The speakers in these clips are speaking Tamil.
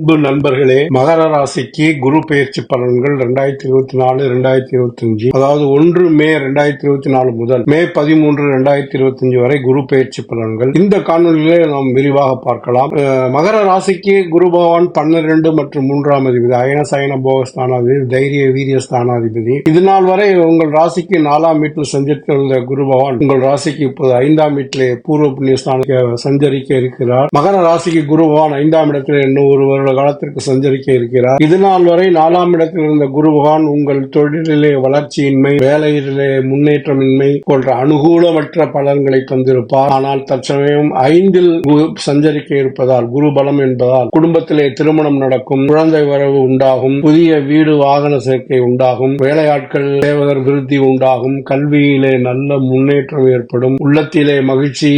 அன்பு நண்பர்களே மகர ராசிக்கு குரு பயிற்சி பலன்கள் ரெண்டாயிரத்தி இருபத்தி நாலு ரெண்டாயிரத்தி இருபத்தி அஞ்சு அதாவது ஒன்று மே ரெண்டாயிரத்தி இருபத்தி நாலு முதல் மே பதிமூன்று ரெண்டாயிரத்தி இருபத்தி அஞ்சு வரை குரு பயிற்சி பலன்கள். இந்த காணொலியிலே நாம் விரிவாக பார்க்கலாம். மகர ராசிக்கு குரு பகவான் பன்னிரண்டு மற்றும் மூன்றாம் அதிபதி அயன சயன போக ஸ்தானாதிபதி தைரிய வீரிய ஸ்தானாதிபதி. இது நாள் வரை உங்கள் ராசிக்கு நாலாம் வீட்டில் சஞ்சரித்திருந்த குரு பகவான் உங்கள் ராசிக்கு இப்போது ஐந்தாம் வீட்டிலே பூர்வ புண்ணிய ஸ்தானத்தில் சஞ்சரிக்க இருக்கிறார். மகர ராசிக்கு குரு பகவான் ஐந்தாம் இடத்தில் இன்னும் ஒரு வருடம் வருட காலத்திற்கு சஞ்சரிக்க இருக்கிறார். இது நாள் வரை நாலாம் இடத்தில் இருந்த குரு பகவான் உங்கள் தொழிலிலே வளர்ச்சியின்மை வேலையிலே முன்னேற்றமின்மை போன்ற அனுகூலமற்ற பலன்களை தந்திருப்பார். ஆனால் தற்சமயம் ஐந்தில் சஞ்சரிக்க இருப்பதால் குரு பலம் என்பதால் குடும்பத்திலே திருமணம் நடக்கும் குழந்தை வரவு உண்டாகும் புதிய வீடு வாகன சேர்க்கை உண்டாகும் வேலையாட்கள் சேவகர் விருத்தி உண்டாகும் கல்வியிலே நல்ல முன்னேற்றம் ஏற்படும் உள்ளத்திலே மகிழ்ச்சி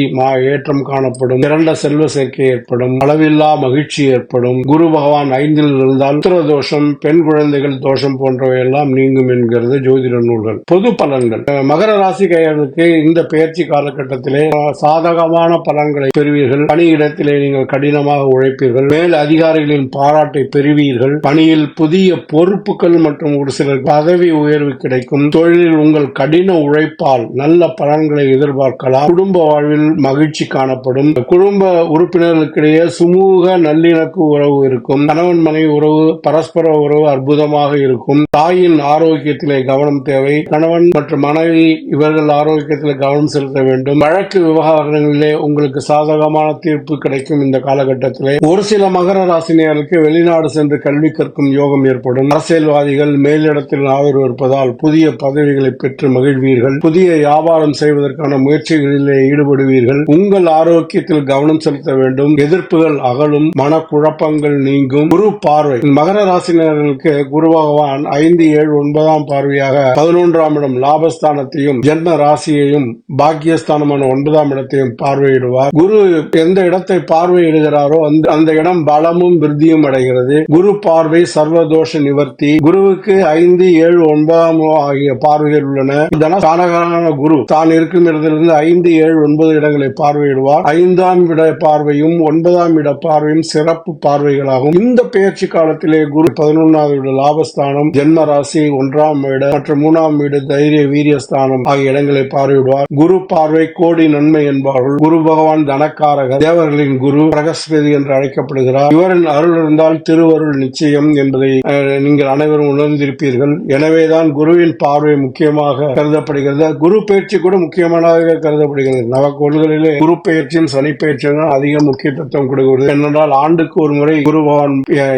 ஏற்றம் காணப்படும் சிறந்த செல்வ சேர்க்கை ஏற்படும் அளவில்லா மகிழ்ச்சி ஏற்படும் குரு பகவான் ஐந்தில் இருந்தால் புத்திர தோஷம் பெண் குழந்தைகள் தோஷம் போன்றவை எல்லாம் நீங்கும் என்கிறது ஜோதிட நூல்கள். பொது பலன்கள். அஹ் மகர ராசிக்காரர்களுக்கு இந்த பெயர்ச்சி காலகட்டத்திலே சாதகமான பலன்களை பெறுவீர்கள். பணியிடத்திலே நீங்கள் கடினமாக உழைப்பீர்கள். மேல் அதிகாரிகளின் பாராட்டை பெறுவீர்கள். பணியில் புதிய பொறுப்புகள் மற்றும் ஒரு சிலர் பதவி உயர்வு கிடைக்கும். தொழிலில் உங்கள் கடின உழைப்பால் நல்ல பலன்களை எதிர்பார்க்கலாம். குடும்ப வாழ்வில் மகிழ்ச்சி காணப்படும். குடும்ப உறுப்பினர்களுக்கிடையே சுமூக நல்லிணக்க உறவு இருக்கும். கணவன் மனைவி உறவு பரஸ்பர உறவு அற்புதமாக இருக்கும். தாயின் ஆரோக்கியத்திலே கவனம் தேவை. கணவன் மற்றும் மனைவி இவர்கள் ஆரோக்கியத்தில் கவனம் செலுத்த வேண்டும். வழக்கு விவகாரங்களிலே உங்களுக்கு சாதகமான தீர்ப்பு கிடைக்கும் இந்த காலகட்டத்திலே. ஒரு சில மகர ராசினியருக்கு வெளிநாடு சென்று கல்வி கற்கும் யோகம் ஏற்படும். அரசியல்வாதிகள் மேலிடத்தில் ஆதரவு இருப்பதால் புதிய பதவிகளை பெற்று மகிழ்வீர்கள். புதிய வியாபாரம் செய்வதற்கான முயற்சிகளிலே ஈடுபடுவீர்கள். உங்கள் ஆரோக்கியத்தில் கவனம் செலுத்த வேண்டும். எதிர்ப்புகள் அகலும். மனக்குழப்பங்கள் நீங்கும். குரு பார்வை. மகர ராசினர்களுக்கு குரு பகவான் ஐந்து ஏழு ஒன்பதாம் பார்வையாக பதினொன்றாம் இடம் லாபஸ்தானத்தையும் ஜென்ம ராசியையும் பாக்கியஸ்தானமான ஒன்பதாம் இடத்தையும் பார்வையிடுவார். குரு எந்த இடத்தை பார்வையிடுகிறாரோ அந்த அந்த இடம் பலமும் விருத்தியும் அடைகிறது. குரு பார்வை சர்வதோஷ நிவர்த்தி. குருவுக்கு ஐந்து ஏழு ஒன்பதாம் ஆகிய பார்வைகள் உள்ளன. தனகான குரு தான் இருக்கும் இடத்திலிருந்து ஐந்து ஏழு ஒன்பது இடங்களை பார்வையிடுவார். ஐந்தாம் இட பார்வையும் ஒன்பதாம் இட பார்வையும் சிறப்பு பார்வைகள் பார்வைகளாகும் இந்த பெயர்ச்சி காலத்திலே குரு பதினொன்றாவது வீடு லாபஸ்தானம் ஜென்ம ராசி ஒன்றாம் வீடு மற்றும் மூணாம் வீடு தைரிய வீரியஸ்தானம் ஆகிய இடங்களை பார்வையிடுவார். குரு பார்வை கோடி நன்மை என்பார்கள். குரு பகவான் தனக்காரகர் தேவர்களின் குரு பிரகஸ்பதி என்று அழைக்கப்படுகிறார். இவரின் அருள் இருந்தால் திருவருள் நிச்சயம் என்பதை நீங்கள் அனைவரும் உணர்ந்திருப்பீர்கள். எனவேதான் குருவின் பார்வை முக்கியமாக கருதப்படுகிறது. குரு பயிற்சி கூட முக்கியமானதாக கருதப்படுகிறது. நவக்கோள்களிலே குரு பயிற்சியும் சனி பயிற்சியும் அதிக முக்கியத்துவம் கொடுக்கிறது ஏனென்றால் ஆண்டுக்கு ஒரு முறை குருவான்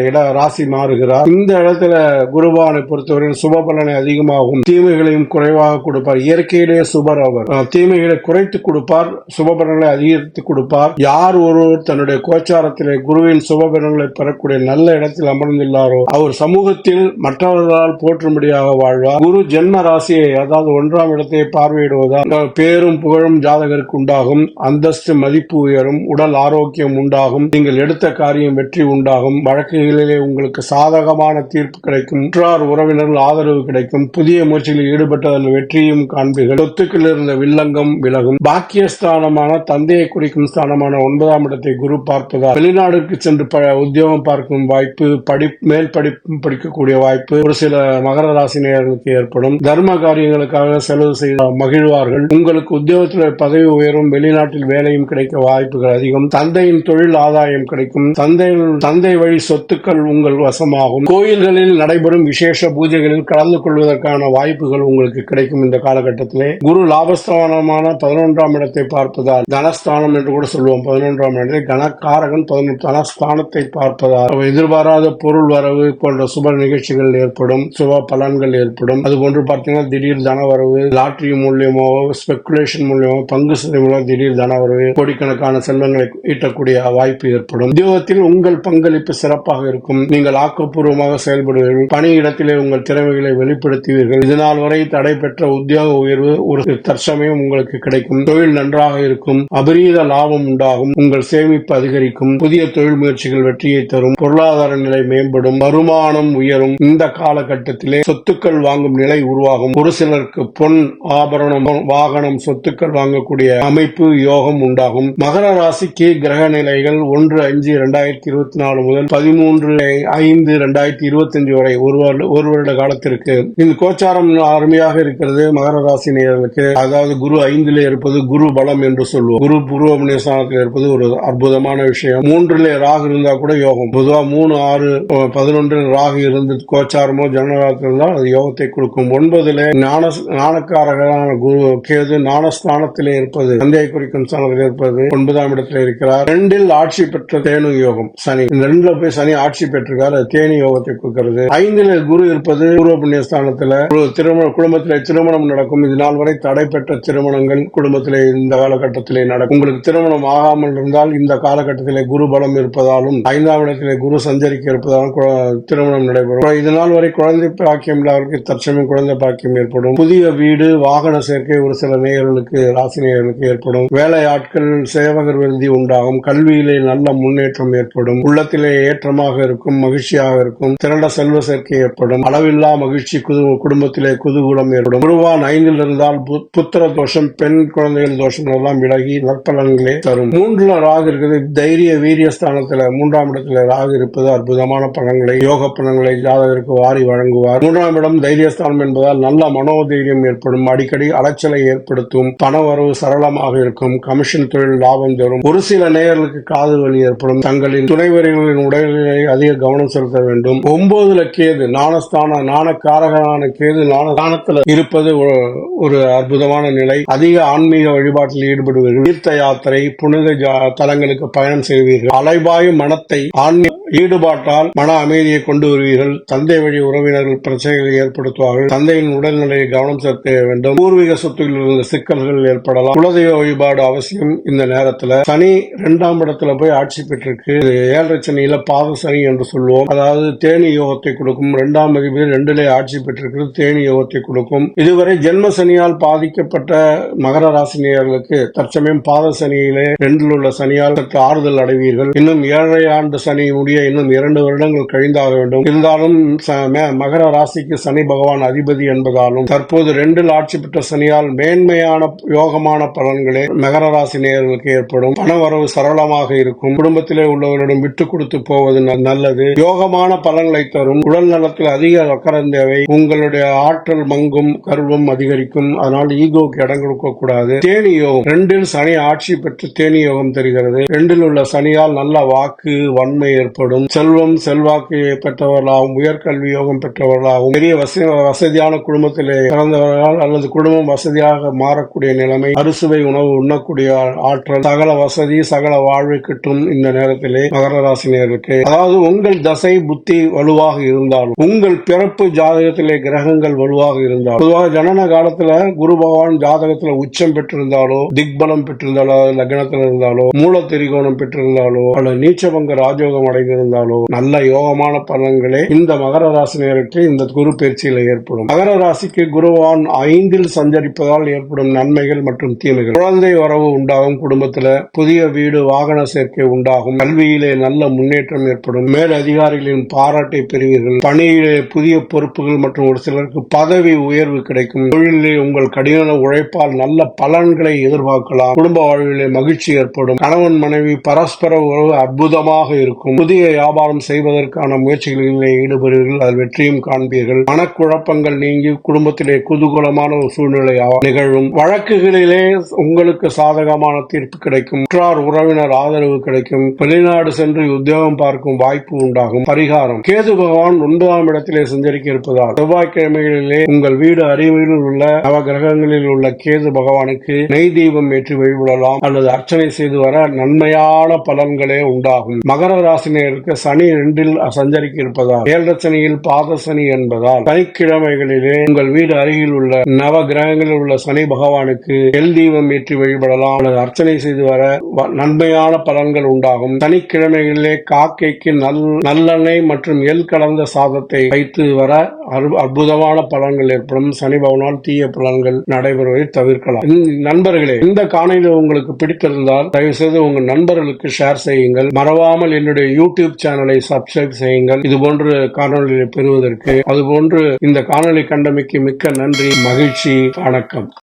இட ராசி மாறுகிறார். இந்த இடத்துல குருவானை பொறுத்தவரையில் சுப பலனை அதிகமாகும். தீமைகளையும் குறைவாக கொடுப்பார். இயற்கையிலே சுபர் அவர். தீமைகளை குறைத்து கொடுப்பார். சுப பலனை அதிகரித்து கொடுப்பார். யார் ஒருவர் தன்னுடைய கோச்சாரத்திலே குருவின் சுப பலன்களை பெறக்கூடிய நல்ல இடத்தில் அமர்ந்துள்ளாரோ அவர் சமூகத்தில் மற்றவர்களால் போற்றும்படியாக வாழ்வார். குரு ஜென்ம ராசியை அதாவது ஒன்றாம் இடத்தை பார்வையிடுவதால் பேரும் புகழும் ஜாதகருக்கு உண்டாகும். அந்தஸ்து மதிப்பு உயரும். உடல் ஆரோக்கியம் உண்டாகும். நீங்கள் எடுத்த காரியம் வெற்றி உண்டு. உண்டாகும். வழக்குகளிலே உங்களுக்கு சாதகமான தீர்ப்பு கிடைக்கும். உற்றார் உறவினர்கள் ஆதரவு கிடைக்கும். புதிய முயற்சிகளில் ஈடுபட்டதில் வெற்றியும் காண்பீர்கள். சொத்துக்கள் இருந்த வில்லங்கம் விலகும். பாக்கியஸ்தானமான தந்தையை குறிக்கும் ஸ்தானமான ஒன்பதாம் இடத்தை குரு பார்ப்பதால் வெளிநாடுக்கு சென்று உத்தியோகம் பார்க்கும் வாய்ப்பு படி மேல் படிப்பு படிக்கக்கூடிய வாய்ப்பு ஒரு சில மகர ராசினியர்களுக்கு ஏற்படும். தர்ம காரியங்களுக்காக செலவு செய்த மகிழ்வார்கள். உங்களுக்கு உத்தியோகத்தில் பதவி உயரும் வெளிநாட்டில் வேலையும் கிடைக்க வாய்ப்புகள் அதிகம். தந்தையின் தொழில் ஆதாயம் கிடைக்கும். தந்தையின் சந்தை வழி சொத்துக்கள் உங்கள் வசமாகும். கோயில்களில் நடைபெறும் விசேஷ பூஜைகளில் கலந்து கொள்வதற்கான வாய்ப்புகள் உங்களுக்கு கிடைக்கும் இந்த காலகட்டத்திலே. குரு லாபஸ்தானமான பதினொன்றாம் இடத்தை பார்ப்பதால் தனஸ்தானம் என்று கூட சொல்லுவோம். பதினொன்றாம் இடத்தை கனக்காரகன் தனஸ்தானத்தை பார்ப்பதால் எதிர்பாராத பொருள் வரவு போன்ற சுப நிகழ்ச்சிகள் ஏற்படும் சுப பலன்கள் ஏற்படும். அது போன்று பார்த்தீங்கன்னா திடீர் தன வரவு லாட்டரி மூலியமோ ஸ்பெகுலேஷன் மூலியமோ பங்கு சந்தை மூலம் திடீர் தனவரவு கோடிக்கணக்கான செல்வங்களை ஈட்டக்கூடிய வாய்ப்பு ஏற்படும். உத்தியோகத்தில் உங்கள் பங்கு பங்களிப்பு சிறப்பாக இருக்கும். நீங்கள் ஆக்கப்பூர்வமாக செயல்படுவீர்கள். பணியிடத்திலே உங்கள் திறமைகளை வெளிப்படுத்துவீர்கள். இதனால் வரை தடைபெற்ற உத்தியோக உயர்வு ஒரு தற்சமயம் உங்களுக்கு கிடைக்கும். தொழில் நன்றாக இருக்கும். அபரீத லாபம் உண்டாகும். உங்கள் சேமிப்பு அதிகரிக்கும். புதிய தொழில் முயற்சிகள் வெற்றியை தரும். பொருளாதார நிலை மேம்படும். வருமானம் உயரும். இந்த காலகட்டத்திலே சொத்துக்கள் வாங்கும் நிலை உருவாகும். ஒரு சிலருக்கு பொன் ஆபரணம் வாகனம் சொத்துக்கள் வாங்கக்கூடிய அமைப்பு யோகம் உண்டாகும். மகர ராசிக்கு கிரக நிலைகள் ஒன்று அஞ்சு இரண்டாயிரத்தி இருபத்தி நாலு நாலு முதல் பதிமூன்று ஐந்து ரெண்டாயிரத்தி இருபத்தி அஞ்சு வரை ஒரு வருட ஒரு வருட காலத்திற்கு. இந்த கோச்சாரம் அருமையாக இருக்கிறது. மகர ராசி நேர்களுக்கு அதாவது குரு ஐந்திலே இருப்பது குரு பலம் என்று சொல்லுவோம் குரு பூர்வ புண்ணியஸ்தானத்தில் இருப்பது ஒரு அற்புதமான விஷயம். மூன்றிலே ராகு இருந்தா கூட யோகம். பொதுவா மூணு ஆறு பதினொன்றில் ராகு இருந்து கோச்சாரமோ ஜனநாயகத்தில் இருந்தால் அது யோகத்தை கொடுக்கும். ஒன்பதுல ஞான ஞானக்காரகரான குரு கேது ஞானஸ்தானத்திலே இருப்பது சந்தையை குறிக்கும் ஸ்தானத்தில் இருப்பது ஒன்பதாம் இடத்தில் இருக்கிறார். ரெண்டில் ஆட்சி பெற்ற தேனு யோகம் சனி. ரெண்டுல போய் சனி ஆட்சி பெற்றிருக்காரு. தேனி யோகத்தை கொடுக்கிறது. ஐந்துல குரு இருப்பது பூர்வ புண்ணிய ஸ்தானத்துல திருமண குடும்பத்திலே திருமணம் நடக்கும். இது நாள் வரை தடைப்பட்ட திருமணங்கள் குடும்பத்திலே இந்த காலகட்டத்திலே நடக்கும். உங்களுக்கு திருமணம் ஆகாமல் இருந்தால் இந்த காலகட்டத்திலே குரு பலம் இருப்பதாலும் ஐந்தாம் இடத்திலே குரு சஞ்சரிக்க இருப்பதாலும் திருமணம் நடைபெறும். இது நாள் வரை குழந்தை பாக்கியம் இல்லாதவர்களுக்கு தற்சமயம் குழந்தை பாக்கியம் ஏற்படும். புதிய வீடு வாகன சேர்க்கை ஒரு சில நேயர்களுக்கு ராசி நேயர்களுக்கு ஏற்படும். வேலை ஆட்கள் சேவகர் விருதி உண்டாகும். கல்வியிலே நல்ல முன்னேற்றம் ஏற்படும். உள்ள உள்ளத்திலே ஏற்றமாக இருக்கும் மகிழ்ச்சியாக இருக்கும் திரண்ட செல்வ சேர்க்கை ஏற்படும் அளவில்லா மகிழ்ச்சி குது- குடும்பத்திலே குதூகூலம் ஏற்படும். குருவான் ஐந்தில் இருந்தால் புத்திர தோஷம் பெண் குழந்தைகள் தோஷம் எல்லாம் விலகி நற்பலன்களே தரும். மூன்றுல ராகு இருக்குது தைரிய வீரிய ஸ்தானத்துல மூன்றாம் இடத்துல ராகு இருப்பது அற்புதமான பலன்களை யோக பலன்களை ஜாதகருக்கு வாரி வழங்குவார். மூன்றாம் இடம் தைரியஸ்தானம் என்பதால் நல்ல மனோதைரியம் ஏற்படும் அடிக்கடி அலைச்சலை ஏற்படுத்தும் பண வரவு சரளமாக இருக்கும் கமிஷன் தொழில் லாபம் தரும். ஒரு சில நேயர்களுக்கு காது வலி ஏற்படும் தங்களின் குழந்தைகளின் உடல்நிலை அதிக கவனம் செலுத்த வேண்டும். ஒன்பதுல கேது நாணஸ்தான நாணக்காரகனான கேது நாணஸ்தானத்துல இருப்பது ஒரு- அற்புதமான நிலை. அதிக ஆன்மீக வழிபாட்டில் ஈடுபடுவீர்கள். தீர்த்த யாத்திரை புனித தலங்களுக்கு பயணம் செய்வீர்கள். அலைபாயும் மனத்தை ஆன்மீக ஈடுபாட்டால் மன அமைதியை கொண்டு வருவீர்கள். தந்தை வழி உறவினர்கள் பிரச்சனைகளை ஏற்படுத்துவார்கள். தந்தையின் உடல்நிலையை கவனம் செலுத்த வேண்டும். பூர்வீக சொத்துகளில் இருந்த சிக்கல்கள் ஏற்படலாம். குலதெய்வ வழிபாடு அவசியம் இந்த நேரத்தில். சனி இரண்டாம் இடத்துல போய் ஆட்சி பெற்றிருக்கு. ஏழரை பிரச்சனையில பாத சனி என்று சொல்லுவோம். அதாவது தேனி யோகத்தை கொடுக்கும் இரண்டாம் மதிப்பில் ரெண்டிலே ஆட்சி பெற்றிருக்கிறது தேனி யோகத்தை கொடுக்கும். இதுவரை ஜென்ம சனியால் பாதிக்கப்பட்ட மகர ராசினியர்களுக்கு தற்சமயம் பாத சனியிலே ரெண்டில் உள்ள சனியால் சற்று ஆறுதல் அடைவீர்கள். இன்னும் ஏழரை ஆண்டு சனி முடிய இன்னும் இரண்டு வருடங்கள் கழிந்தாக வேண்டும். இருந்தாலும் மகர ராசிக்கு சனி பகவான் அதிபதி என்பதாலும் தற்போது ரெண்டில் ஆட்சி பெற்ற சனியால் மேன்மையான யோகமான பலன்களே மகர ராசி நேயர்களுக்கு ஏற்படும். பண வரவு சரளமாக இருக்கும். குடும்பத்திலே உள்ளவர்களிடம் விட்டு கொடுத்து போவது நல்லது. யோகமான பலன்களை தரும். உடல் நலத்தில் அதிக அக்கறம் தேவை. உங்களுடைய ஆற்றல் மங்கும் கர்வம் அதிகரிக்கும். அதனால் ஈகோக்கு இடம் கொடுக்க கூடாது. தேனி யோகம். ரெண்டில் சனி ஆட்சி பெற்று தேனி யோகம் தெரிகிறது. ரெண்டில் உள்ள சனியால் நல்ல வாக்கு வன்மை ஏற்படும். செல்வம் செல்வாக்கு பெற்றவர்களாகவும் உயர்கல்வி யோகம் பெற்றவர்களாகவும் பெரிய வசதியான குடும்பத்திலே பிறந்தவர்களால் அல்லது குடும்பம் வசதியாக மாறக்கூடிய நிலைமை அறுசுவை உணவு உண்ணக்கூடிய ஆற்றல் சகல வசதி சகல வாழ்வு கிட்டும் இந்த நேரத்திலே மகர ராசினியருக்கு அதாவது உங்கள் தசை புத்தி வலுவாக இருந்தாலும் உங்கள் பிறப்பு ஜாதகத்திலே கிரகங்கள் வலுவாக இருந்தாலும் பொதுவாக ஜனன காலத்துல குரு பகவான் ஜாதகத்துல உச்சம் பெற்றிருந்தாலோ திக்பலம் பெற்றிருந்தாலோ லக்னத்துல இருந்தாலோ மூல திரிகோணம் பெற்றிருந்தாலோ அல்லது நீச்சபங்க ராஜயோகம் அடைந்திருந்தாலோ நல்ல யோகமான பலன்களே இந்த மகர ராசினியருக்கு இந்த குரு பயிற்சியில ஏற்படும். மகர ராசிக்கு குருவான் ஐந்தில் சஞ்சரிப்பதால் ஏற்படும் நன்மைகள் மற்றும் தீமைகள். குழந்தை வரவு உண்டாகும் குடும்பத்துல புதிய வீடு வாகன சேர்க்கை உண்டாகும். கல்வியிலே நல்ல முன்னேற்றம் ஏற்படும். மேல் அதிகாரிகளின் பாராட்டை பெறுவீர்கள். பணியிலே புதிய பொறுப்புகள் மற்றும் ஒரு சிலருக்கு பதவி உயர்வு கிடைக்கும். தொழிலிலே உங்கள் கடின உழைப்பால் நல்ல பலன்களை எதிர்பார்க்கலாம். குடும்ப வாழ்விலே மகிழ்ச்சி ஏற்படும். கணவன் மனைவி பரஸ்பர உறவு அற்புதமாக இருக்கும். புதிய வியாபாரம் செய்வதற்கான முயற்சிகளிலே ஈடுபடுவீர்கள். அதில் வெற்றியும் காண்பீர்கள். மனக்குழப்பங்கள் நீங்கி குடும்பத்திலே குதூகலமான ஒரு சூழ்நிலை நிகழும். வழக்குகளிலே உங்களுக்கு சாதகமான தீர்ப்பு கிடைக்கும். உற்றார் உறவினர் ஆதரவு கிடைக்கும். வெளிநாடு சென்று உத்தியோகம் பார்க்கும் வாய்ப்பு உண்டாகும். பரிகாரம். கேது பகவான் ஒன்பதாம் இடத்திலே சஞ்சரிக்க இருப்பதால் செவ்வாய்க்கிழமைகளிலே உங்கள் வீடு அருகில் உள்ள நவ கிரகங்களில் உள்ள கேது பகவானுக்கு நெய் தீபம் ஏற்றி வழிபடலாம் அல்லது அர்ச்சனை செய்து வர நன்மையான பலன்களே உண்டாகும். மகர ராசினியருக்கு சனி ரெண்டில் சஞ்சரிக்க இருப்பதால் ஏழரை பாத சனி என்பதால் சனிக்கிழமைகளிலே உங்கள் வீடு அருகில் உள்ள நவ கிரகங்களில் உள்ள சனி பகவானுக்கு எல் தீபம் ஏற்றி வழிபடலாம் அல்லது அர்ச்சனை செய்து வர வ- நன்மையான பலன்கள் உண்டாகும். சனிக்கிழமைகளிலே காக்கைக்கு நல் நல்லெண்ணெய் மற்றும் எல் கலந்த சாதத்தை வைத்து வர அற்புதமான பலன்கள் ஏற்படும். சனி பவனால் தீய பலன்கள் நடைபெறுவதை தவிர்க்கலாம். நண்பர்களே இந்த காணொலி உங்களுக்கு பிடித்திருந்தால் தயவு செய்து உங்கள் நண்பர்களுக்கு ஷேர் செய்யுங்கள். மறவாமல் என்னுடைய யூடியூப் சேனலை சப்ஸ்கிரைப் செய்யுங்கள். இது போன்று காணொலிகளை பெறுவதற்கு அதுபோன்று இந்த காணொளி கண்டமைக்கு மிக்க நன்றி மகிழ்ச்சி வணக்கம்.